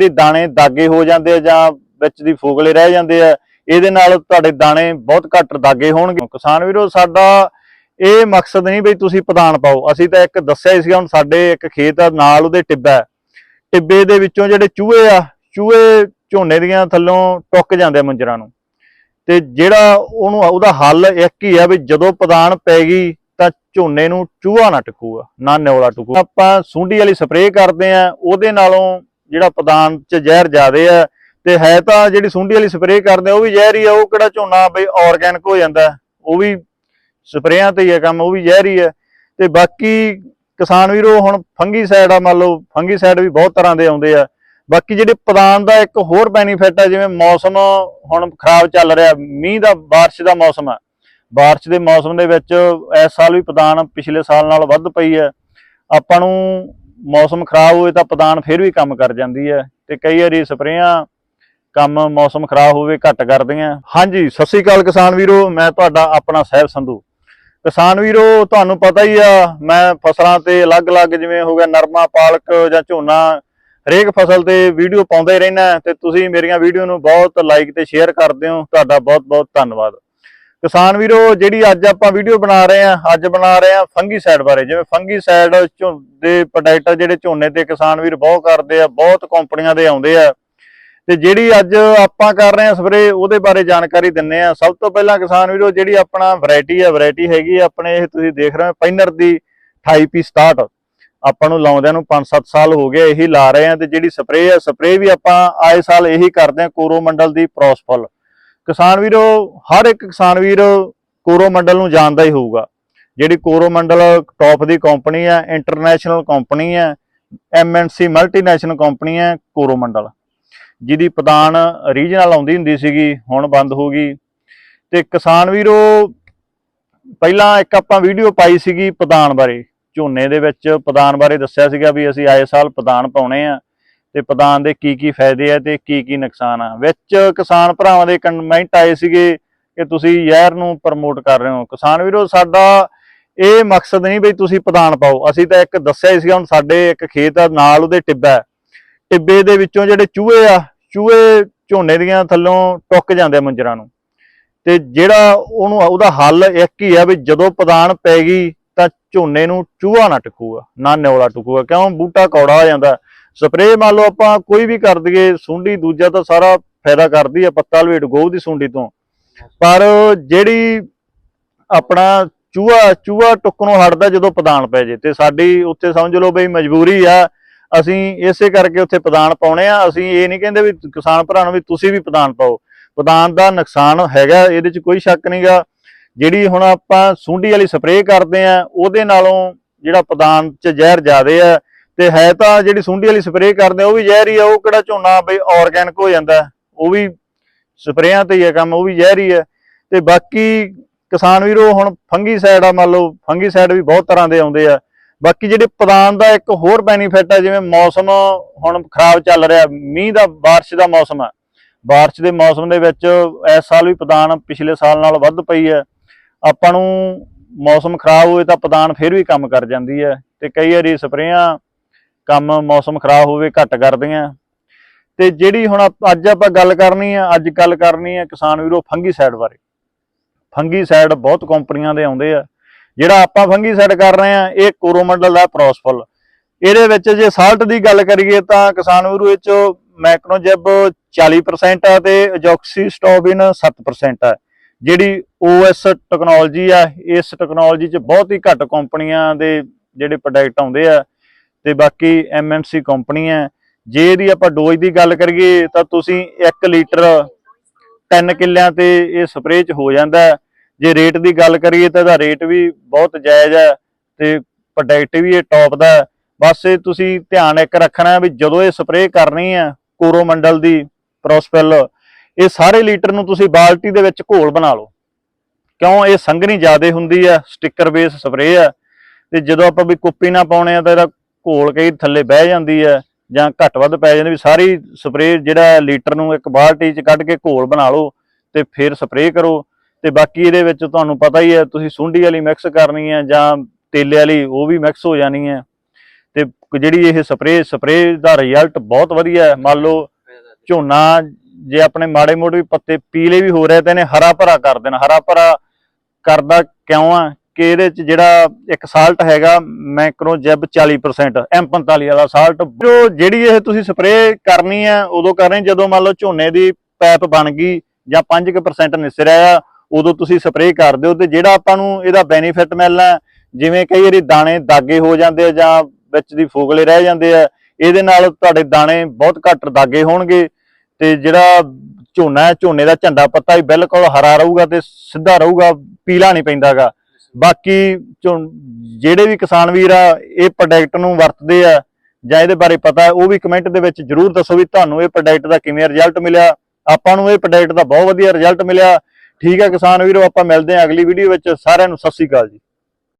ਤੇ ਦਾਣੇ ਦਾਗੇ ਹੋ ਜਾਂਦੇ ਆ ਜਾਂ ਵਿੱਚ ਦੀ ਫੋਗਲੇ ਰਹਿ ਜਾਂਦੇ ਆ, ਇਹਦੇ ਨਾਲ ਤੁਹਾਡੇ ਦਾਣੇ ਬਹੁਤ ਘੱਟ ਦਾਗੇ ਹੋਣਗੇ। ਕਿਸਾਨ ਵੀਰੋ, ਸਾਡਾ ਇਹ ਮਕਸਦ ਨਹੀਂ ਵੀ ਤੁਸੀਂ ਪਦਾਨ ਪਾਓ। ਅਸੀਂ ਤਾਂ ਇੱਕ ਦੱਸਿਆ ਹੀ ਸੀਗਾ, ਹੁਣ ਸਾਡੇ ਇੱਕ ਖੇਤ ਆ, ਨਾਲ ਉਹਦੇ ਟਿੱਬਾ ਟਿੱਬੇ ਦੇ ਵਿੱਚੋਂ ਜਿਹੜੇ ਚੂਹੇ ਆ, ਚੂਹੇ ਝੋਨੇ ਦੀਆਂ ਥੱਲੋਂ ਟੁੱਕ ਜਾਂਦੇ ਆ ਮੁੰਜਰਾਂ ਨੂੰ। ਤੇ ਜਿਹੜਾ ਉਹਨੂੰ, ਉਹਦਾ ਹੱਲ ਇੱਕ ਹੀ ਆ ਵੀ ਜਦੋਂ ਪਦਾਨ ਪੈ ਗਈ ਤਾਂ ਝੋਨੇ ਨੂੰ ਚੂਹਾ ਨਾ ਟਕੂਗਾ, ਨਾ ਨਿਉਲਾ ਟਕੂ ਆਪਾਂ ਸੁੰਡੀ ਵਾਲੀ ਸਪਰੇਅ ਕਰਦੇ ਆ, ਉਹਦੇ ਨਾਲੋਂ ਜਿਹੜਾ ਪਦਾਨ ਚ ਜ਼ਹਿਰ ਜ਼ਿਆਦੇ ਆ, ਤੇ ਹੈ ਤਾਂ ਜਿਹੜੀ ਸੁੰਡੀ ਵਾਲੀ ਸਪਰੇਅ ਕਰਦੇ ਉਹ ਵੀ ਜ਼ਹਿਰ ਹੀ ਆ, ਉਹ ਕਿਹੜਾ ਝੋਨਾ ਬਈ ਆਰਗੈਨਿਕ ਹੋ ਜਾਂਦਾ ਉਹ ਵੀ ਸਪਰੇਆਂ ਤੇ ਹੀ ਹੈ ਕੰਮ, ਉਹ ਵੀ ਜ਼ਹਿਰ ਹੀ ਹੈ ਤੇ ਬਾਕੀ ਕਿਸਾਨ ਵੀਰੋ, ਹੁਣ ਫੰਗੀ ਸਾਈਡ ਆ, ਮੰਨ ਲਓ ਫੰਗੀ ਸਾਈਡ ਵੀ ਬਹੁਤ ਤਰ੍ਹਾਂ ਦੇ ਆਉਂਦੇ ਆ। ਬਾਕੀ ਜਿਹੜੇ ਪਦਾਨ ਦਾ ਇੱਕ ਹੋਰ ਬੈਨੀਫਿਟ ਆ, ਜਿਵੇਂ ਮੌਸਮ ਹੁਣ ਖਰਾਬ ਚੱਲ ਰਿਹਾ, ਮੀਂਹ ਦਾ, ਬਾਰਿਸ਼ ਦਾ ਮੌਸਮ ਆ। ਬਾਰਿਸ਼ ਦੇ ਮੌਸਮ ਦੇ ਵਿੱਚ ਇਸ ਸਾਲ ਵੀ ਪਦਾਨ ਪਿਛਲੇ ਸਾਲ ਨਾਲ ਵੱਧ ਪਈ ਹੈ ਆਪਾਂ ਨੂੰ ਮੌਸਮ ਖਰਾਬ ਹੋਵੇ ਤਾਂ ਪਦਾਨ ਫਿਰ ਵੀ ਕੰਮ ਕਰ ਜਾਂਦੀ ਹੈ ਤੇ ਕਈ ਵਾਰੀ ਸਪਰੇਆਂ ਕੰਮ ਮੌਸਮ ਖਰਾਬ ਹੋਵੇ ਘੱਟ ਕਰਦੀਆਂ। ਹਾਂਜੀ, ਸਤਿ ਸ੍ਰੀ ਅਕਾਲ ਕਿਸਾਨ ਵੀਰੋ, ਮੈਂ ਤੁਹਾਡਾ ਆਪਣਾ ਸਹਿਬ ਸੰਧੂ। ਕਿਸਾਨ ਵੀਰੋ, ਤੁਹਾਨੂੰ ਪਤਾ ਹੀ ਆ, ਮੈਂ ਫਸਲਾਂ ਤੇ ਅਲੱਗ-ਅਲੱਗ ਜਿਵੇਂ ਹੋ ਗਿਆ ਨਰਮਾ, ਪਾਲਕ ਜਾਂ ਝੋਨਾ, ਹਰੇਕ ਫਸਲ ਤੇ ਵੀਡੀਓ ਪਾਉਂਦਾ ਹੀ ਰਹਿਣਾ ਤੇ ਤੁਸੀਂ ਮੇਰੀਆਂ ਵੀਡੀਓ ਨੂੰ ਬਹੁਤ ਲਾਈਕ ਤੇ ਸ਼ੇਅਰ ਕਰਦੇ ਹੋ ਤੁਹਾਡਾ ਬਹੁਤ-ਬਹੁਤ ਧੰਨਵਾਦ। ਕਿਸਾਨ ਵੀਰੋ, ਜਿਹੜੀ ਅੱਜ ਆਪਾਂ ਵੀਡੀਓ ਬਣਾ ਰਹੇ ਆ ਅੱਜ ਬਣਾ ਰਹੇ ਆ ਫੰਗੀਸਾਈਡ ਬਾਰੇ। ਜਿਵੇਂ ਫੰਗੀਸਾਈਡ ਦੇ ਪ੍ਰੋਡਕਟ ਜਿਹੜੇ ਝੋਨੇ ਤੇ ਕਿਸਾਨ ਵੀਰ ਬਹੁਤ ਕਰਦੇ ਆ, ਬਹੁਤ ਕੰਪਨੀਆਂ ਦੇ ਆਉਂਦੇ ਆ। ਤੇ ਜਿਹੜੀ ਅੱਜ ਆਪਾਂ ਕਰ ਰਹੇ ਆ ਸਪਰੇ ਉਹਦੇ ਬਾਰੇ ਜਾਣਕਾਰੀ ਦਿੰਨੇ ਆ ਸਭ ਤੋਂ ਪਹਿਲਾਂ ਕਿਸਾਨ ਵੀਰੋ, ਜਿਹੜੀ ਆਪਣਾ ਵੈਰਾਈਟੀ ਆ ਵੈਰਾਈਟੀ ਹੈਗੀ ਆਪਣੇ ਇਹ ਤੁਸੀਂ ਦੇਖ ਰਹੇ ਹੋ ਪੈਨਰ ਦੀ 28P 67 ਆਪਾਂ ਨੂੰ ਲਾਉਂਦਿਆਂ ਨੂੰ 5-7 ਸਾਲ ਹੋ ਗਏ, ਇਹੀ ਲਾ ਰਹੇ ਆ ਤੇ ਜਿਹੜੀ ਸਪਰੇ ਆ ਸਪਰੇ ਵੀ ਆਪਾਂ ਆਏ ਸਾਲ ਇਹੀ ਕਰਦੇ ਆ ਕੋਰੋਮੰਡਲ ਦੀ ਪ੍ਰੋਸਫਲ ਕਿਸਾਨ ਵੀਰੋ, ਹਰ ਇੱਕ ਕਿਸਾਨ ਵੀਰ ਕੋਰੋਮੰਡਲ ਨੂੰ ਜਾਣਦਾ ਹੀ ਹੋਊਗਾ। ਜਿਹੜੀ ਕੋਰੋ ਮੰਡਲ ਟੌਪ ਦੀ ਕੰਪਨੀ ਹੈ ਇੰਟਰਨੈਸ਼ਨਲ ਕੰਪਨੀ ਆ ਐਮਐਨਸੀ ਮਲਟੀਨੈਸ਼ਨਲ ਕੰਪਨੀ ਆ ਕੋਰੋਮੰਡਲ ਜਿਹਦੀ ਪ੍ਰਦਾਨ ਰੀਜਨਲ ਆਉਂਦੀ ਹੁੰਦੀ ਸੀਗੀ, ਹੁਣ ਬੰਦ ਹੋ ਗਈ। ਤੇ ਕਿਸਾਨ ਵੀਰੋ, ਪਹਿਲਾਂ ਇੱਕ ਆਪਾਂ ਵੀਡੀਓ ਪਾਈ ਸੀਗੀ ਪ੍ਰਦਾਨ ਬਾਰੇ। ਝੋਨੇ ਦੇ ਵਿੱਚ ਪ੍ਰਦਾਨ ਬਾਰੇ ਦੱਸਿਆ ਸੀਗਾ ਵੀ ਅਸੀਂ ਆਏ ਸਾਲ ਪ੍ਰਦਾਨ ਪਾਉਣੇ ਆ। ਤੇ ਪਦਾਨ ਦੇ ਕੀ ਕੀ ਫਾਇਦੇ ਆ ਤੇ ਕੀ ਕੀ ਨੁਕਸਾਨ ਆ। ਵਿੱਚ ਕਿਸਾਨ ਭਰਾਵਾਂ ਦੇ ਕਮੈਂਟ ਆਏ ਸੀਗੇ ਕਿ ਤੁਸੀਂ ਜ਼ਹਿਰ ਨੂੰ ਪ੍ਰਮੋਟ ਕਰ ਰਹੇ ਹੋ। ਕਿਸਾਨ ਵੀਰੋ, ਸਾਡਾ ਇਹ ਮਕਸਦ ਨਹੀਂ ਵੀ ਤੁਸੀਂ ਪਦਾਨ ਪਾਓ। ਅਸੀਂ ਤਾਂ ਇੱਕ ਦੱਸਿਆ ਹੀ ਸੀਗਾ, ਹੁਣ ਸਾਡੇ ਇੱਕ ਖੇਤ ਆ, ਨਾਲ ਉਹਦੇ ਟਿੱਬਾ ਟਿੱਬੇ ਦੇ ਵਿੱਚੋਂ ਜਿਹੜੇ ਚੂਹੇ ਆ, ਚੂਹੇ ਝੋਨੇ ਦੀਆਂ ਥੱਲੋਂ ਟੁੱਕ ਜਾਂਦੇ ਆ ਮੁੰਜਰਾਂ ਨੂੰ। ਤੇ ਜਿਹੜਾ ਉਹਨੂੰ, ਉਹਦਾ ਹੱਲ ਇੱਕ ਹੀ ਆ ਵੀ ਜਦੋਂ ਪਦਾਨ ਪੈ ਗਈ ਤਾਂ ਝੋਨੇ ਨੂੰ ਚੂਹਾ ਨਾ ਟਕੂਗਾ, ਨਾ ਨਿਉਲਾ ਟਕੂਗਾ। ਕਿਉਂ? ਬੂਟਾ ਕੌੜਾ ਹੋ ਜਾਂਦਾ। ਸਪਰੇਅ ਮੰਨ ਲਓ ਆਪਾਂ ਕੋਈ ਵੀ ਕਰ ਦਈਏ, ਸੁੰਡੀ ਦੂਜਾ ਤਾਂ ਸਾਰਾ ਫਾਇਦਾ ਕਰਦੀ ਆ, ਪੱਤਾ ਲਵੇਟ ਗੋਹ ਦੀ ਸੁੰਡੀ ਤੋਂ। ਪਰ ਜਿਹੜੀ ਆਪਣਾ ਚੂਹਾ ਚੂਹਾ ਟੁੱਕਣੋਂ ਹਟਦਾ ਜਦੋਂ ਪਦਾਨ ਪੈ ਜੇ, ਤੇ ਸਾਡੀ ਉੱਥੇ ਸਮਝ ਲਓ ਬਈ ਮਜਬੂਰੀ ਆ, ਅਸੀਂ ਇਸੇ ਕਰਕੇ ਉੱਥੇ ਪਦਾਨ ਪਾਉਣੇ ਆ, ਅਸੀਂ ਇਹ ਨਹੀਂ ਕਹਿੰਦੇ ਵੀ ਕਿਸਾਨ ਭਰਾ ਨੂੰ ਵੀ ਤੁਸੀਂ ਵੀ ਪਦਾਨ ਪਾਓ। ਪਦਾਨ ਦਾ ਨੁਕਸਾਨ ਹੈਗਾ, ਇਹਦੇ 'ਚ ਕੋਈ ਸ਼ੱਕ ਨਹੀਂਗਾ ਜਿਹੜੀ ਹੁਣ ਆਪਾਂ ਸੁੰਡੀ ਵਾਲੀ ਸਪਰੇਅ ਕਰਦੇ ਆ, ਉਹਦੇ ਨਾਲੋਂ ਜਿਹੜਾ ਪਦਾਨ 'ਚ ਜ਼ਹਿਰ ਜ਼ਿਆਦੇ ਆ ਤੇ ਹੈ ਤਾਂ ਜਿਹੜੀ ਸੁੰਡੀ ਵਾਲੀ ਸਪਰੇਅ ਕਰਦੇ ਉਹ ਵੀ ਜ਼ਹਿਰ ਹੀ ਆ, ਉਹ ਕਿਹੜਾ ਝੋਨਾ ਬਈ ਆਰਗੈਨਿਕ ਹੋ ਜਾਂਦਾ ਉਹ ਵੀ ਸਪਰੇਆਂ ਤੇ ਹੀ ਆ ਕੰਮ, ਉਹ ਵੀ ਜ਼ਹਿਰ ਹੀ ਆ। ਤੇ ਬਾਕੀ ਕਿਸਾਨ ਵੀਰੋ, ਹੁਣ ਫੰਗੀ ਸਾਈਡ ਆ, ਮੰਨ ਲਓ ਫੰਗੀਸਾਈਡ ਵੀ ਬਹੁਤ ਤਰ੍ਹਾਂ ਦੇ ਆਉਂਦੇ ਆ। ਬਾਕੀ ਜਿਹੜੇ ਪਦਾਨ ਦਾ ਇੱਕ ਹੋਰ ਬੈਨੀਫਿਟ ਆ, ਜਿਵੇਂ ਮੌਸਮ ਹੁਣ ਖਰਾਬ ਚੱਲ ਰਿਹਾ, ਮੀਂਹ ਦਾ, ਬਾਰਿਸ਼ ਦਾ ਮੌਸਮ ਆ। ਬਾਰਿਸ਼ ਦੇ ਮੌਸਮ ਦੇ ਵਿੱਚ ਇਸ ਸਾਲ ਵੀ ਪ੍ਰਦਾਨ ਪਿਛਲੇ ਸਾਲ ਨਾਲ ਵੱਧ ਪਈ ਹੈ ਆਪਾਂ ਨੂੰ ਮੌਸਮ ਖਰਾਬ ਹੋਵੇ ਤਾਂ ਪ੍ਰਦਾਨ ਫਿਰ ਵੀ ਕੰਮ ਕਰ ਜਾਂਦੀ ਹੈ ਤੇ ਕਈ ਵਾਰੀ ਸਪਰੇਆਂ ਕੰਮ ਮੌਸਮ ਖਰਾਬ ਹੋਵੇ, ਘੱਟ ਕਰਦੇ ਕਰਦੀਆਂ ਤੇ ਜਿਹੜੀ ਹੁਣ ਆਪ- ਅੱਜ ਆਪਾਂ ਗੱਲ ਕਰਨੀ ਹੈ ਅੱਜ ਗੱਲ ਕਰਨੀ ਹੈ ਕਿਸਾਨ ਵੀਰੋ ਫੰਗੀਸਾਈਡ ਬਾਰੇ। ਫੰਗੀਸਾਈਡ ਬਹੁਤ ਕੰਪਨੀਆਂ ਦੇ ਆਉਂਦੇ ਆ। ਜਿਹੜਾ ਆਪਾਂ ਫੰਗੀਸਾਈਡ ਕਰ ਰਹੇ ਆ, ਇਹ ਕੋਰੋਮੰਡਲ ਦਾ ਪ੍ਰੋਸਫੁੱਲ ਇਹਦੇ ਵਿੱਚ ਜੇ ਸਾਲਟ ਦੀ ਗੱਲ ਕਰੀਏ ਤਾਂ ਕਿਸਾਨ ਵੀਰੋ ਇਹ ਚ ਮੈਕਨੋਜੈਬ 40% ਆ ਤੇ ਅਜੋਕਸੀਸਟੋਬਿਨ 7% ਆ। ਜਿਹੜੀ OS ਟੈਕਨੋਲੋਜੀ ਆ, ਇਸ ਟੈਕਨੋਲੋਜੀ ਚ ਬਹੁਤ ਹੀ ਘੱਟ ਕੰਪਨੀਆਂ ਦੇ ਜਿਹੜੇ ਪ੍ਰੋਡਕਟ ਆਉਂਦੇ ਆ ਤੇ ਬਾਕੀ MNC ਕੰਪਨੀ ਹੈ। ਜੇ ਇਹਦੀ ਆਪਾਂ ਡੋਜ਼ ਦੀ ਗੱਲ ਕਰੀਏ, ਤਾਂ ਤੁਸੀਂ 1 ਲੀਟਰ 3 ਕਿੱਲਿਆਂ ਤੇ ਇਹ ਸਪਰੇਅ ਚ ਹੋ ਜਾਂਦਾ ਜੇ ਰੇਟ ਦੀ ਗੱਲ ਕਰੀਏ, ਤਾਂ ਇਹਦਾ ਰੇਟ ਵੀ ਬਹੁਤ ਜਾਇਜ਼ ਹੈ ਤੇ ਪ੍ਰੋਡਕਟ ਵੀ ਇਹ ਟੌਪ ਦਾ ਬਸ ਇਹ ਤੁਸੀਂ ਧਿਆਨ ਇੱਕ ਰੱਖਣਾ ਵੀ ਜਦੋਂ ਇਹ ਸਪਰੇਅ ਕਰਨੀ ਹੈ ਕੋਰੋਮੰਡਲ ਦੀ ਪ੍ਰੋਸਪੈਲ ਇਹ ਸਾਰੇ ਲੀਟਰ ਨੂੰ ਤੁਸੀਂ ਬਾਲਟੀ ਦੇ ਵਿੱਚ ਘੋਲ ਬਣਾ ਲਓ। ਕਿਉਂ? ਇਹ ਸੰਘਣੀ ਜ਼ਿਆਦੇ ਹੁੰਦੀ ਹੈ ਸਟicker ਬੇਸ ਸਪਰੇਅ ਹੈ। ਤੇ ਜਦੋਂ ਆਪਾਂ ਵੀ ਕੁੱਪੀ ਨਾ ਪਾਉਣੇ ਆ, ਤਾਂ ਇਹਦਾ ਘੋਲ ਕਈ ਥੱਲੇ ਬਹਿ ਜਾਂਦੀ ਹੈ ਜਾਂ ਘੱਟ ਵੱਧ ਪੈ ਜਾਂਦੀ ਵੀ ਸਾਰੀ ਸਪਰੇਅ ਜਿਹੜਾ ਲੀਟਰ ਨੂੰ ਇੱਕ ਬਾਲਟੀ 'ਚ ਕੱਢ ਕੇ ਘੋਲ ਬਣਾ ਲਓ ਤੇ ਫਿਰ ਸਪਰੇਅ ਕਰੋ। ਤੇ ਬਾਕੀ ਇਹਦੇ ਵਿੱਚ ਤੁਹਾਨੂੰ ਪਤਾ ਹੀ ਹੈ ਤੁਸੀਂ ਸੁੰਡੀ ਵਾਲੀ ਮਿਕਸ ਕਰਨੀ ਹੈ ਜਾਂ ਤੇਲੇ ਵਾਲੀ ਉਹ ਵੀ ਮਿਕਸ ਹੋ ਜਾਣੀ ਹੈ। ਤੇ ਜਿਹੜੀ ਇਹ ਸਪਰੇਅ ਸਪਰੇਅ ਦਾ ਰਿਜ਼ਲਟ ਬਹੁਤ ਵਧੀਆ ਹੈ। ਮੰਨ ਲਓ ਝੋਨਾ ਜੇ ਆਪਣੇ ਮਾੜੇ ਮੋੜੇ ਵੀ ਪੱਤੇ ਪੀਲੇ ਵੀ ਹੋ ਰਹੇ ਤੇ ਇਹਨੇ ਹਰਾ ਭਰਾ ਕਰ ਦੇਣਾ। ਹਰਾ ਭਰਾ ਕਰਦਾ ਕਿਉਂ ਆ? ਕਿ ਇਹਦੇ ਚ ਜਿਹੜਾ ਇੱਕ ਸਾਲਟ ਹੈਗਾ, ਮੈਕਰੋ ਜੈਬ 40% M45 ਵਾਲਾ ਸਾਲਟ। ਜੋ ਜਿਹੜੀ ਇਹ ਤੁਸੀਂ ਸਪਰੇਅ ਕਰਨੀ ਹੈ, ਉਦੋਂ ਕਰਨੀ ਜਦੋਂ ਮੰਨ ਲਓ ਝੋਨੇ ਦੀ ਪੈਪ ਬਣ ਗਈ ਜਾਂ 5% ਨਿਸਰਿਆ ਆ ਉਦੋਂ ਤੁਸੀਂ ਸਪਰੇਅ ਕਰ ਦਿਓ। ਤੇ ਜਿਹੜਾ ਆਪਾਂ ਨੂੰ ਇਹਦਾ ਬੈਨੀਫਿਟ ਮਿਲਣਾ ਜਿਵੇਂ ਕਈ ਵਾਰੀ ਦਾਣੇ ਦਾਗੇ ਹੋ ਜਾਂਦੇ ਆ ਜਾਂ ਵਿੱਚ ਦੀ ਫੋਗਲੇ ਰਹਿ ਜਾਂਦੇ ਆ, ਇਹਦੇ ਨਾਲ ਤੁਹਾਡੇ ਦਾਣੇ ਬਹੁਤ ਘੱਟ ਦਾਗੇ ਹੋਣਗੇ। ਤੇ ਜਿਹੜਾ ਝੋਨਾ ਹੈ, ਝੋਨੇ ਦਾ ਝੰਡਾ ਪੱਤਾ ਵੀ ਬਿਲਕੁਲ ਹਰਾ ਰਹੂਗਾ ਤੇ ਸਿੱਧਾ ਰਹੂਗਾ, ਪੀਲਾ ਨਹੀਂ ਪੈਂਦਾਗਾ। ਬਾਕੀ ਝੋ- ਜਿਹੜੇ ਵੀ ਕਿਸਾਨ ਵੀਰ ਆ, ਇਹ ਪ੍ਰੋਡਕਟ ਨੂੰ ਵਰਤਦੇ ਆ ਜਾਂ ਇਹਦੇ ਬਾਰੇ ਪਤਾ ਉਹ ਵੀ ਕਮੈਂਟ ਦੇ ਵਿੱਚ ਜਰੂਰ ਦੱਸੋ ਵੀ ਤੁਹਾਨੂੰ ਇਹ ਪ੍ਰੋਡਕਟ ਦਾ ਕਿਵੇਂ ਰਿਜ਼ਲਟ ਮਿਲਿਆ। ਆਪਾਂ ਨੂੰ ਇਹ ਪ੍ਰੋਡਕਟ ਦਾ ਬਹੁਤ ਵਧੀਆ ਰਿਜ਼ਲਟ ਮਿਲਿਆ। ਠੀਕ ਹੈ ਕਿਸਾਨ ਵੀਰੋ, ਆਪਾਂ ਮਿਲਦੇ ਹਾਂ ਅਗਲੀ ਵੀਡੀਓ ਵਿੱਚ। ਸਾਰਿਆਂ ਨੂੰ ਸਤਿ ਸ੍ਰੀ ਅਕਾਲ ਜੀ।